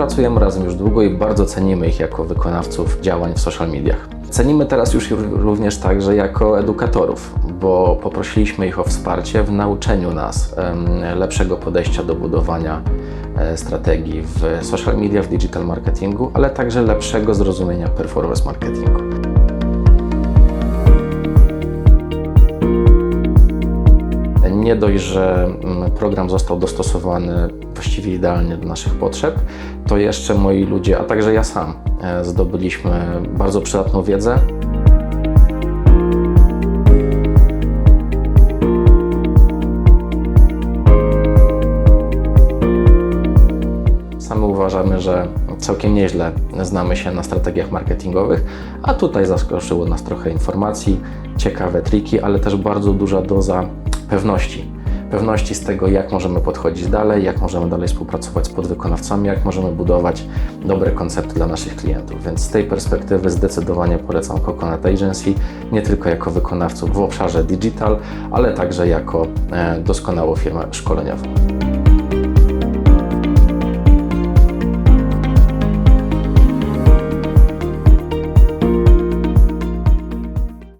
Pracujemy razem już długo i bardzo cenimy ich jako wykonawców działań w social mediach. Cenimy teraz już również także jako edukatorów, bo poprosiliśmy ich o wsparcie w nauczeniu nas lepszego podejścia do budowania e, strategii w social media, w digital marketingu, ale także lepszego zrozumienia performance marketingu. Nie dość, że mm, program został dostosowany właściwie idealnie do naszych potrzeb, to jeszcze moi ludzie, a także ja sam e, zdobyliśmy bardzo przydatną wiedzę. Sami uważamy, że całkiem nieźle znamy się na strategiach marketingowych, a tutaj zaskoczyło nas trochę informacji, ciekawe triki, ale też bardzo duża doza pewności. Pewności z tego, jak możemy podchodzić dalej, jak możemy dalej współpracować z podwykonawcami, jak możemy budować dobre koncepty dla naszych klientów. Więc z tej perspektywy zdecydowanie polecam Coconut Agency, nie tylko jako wykonawców w obszarze digital, ale także jako e, doskonałą firmę szkoleniową.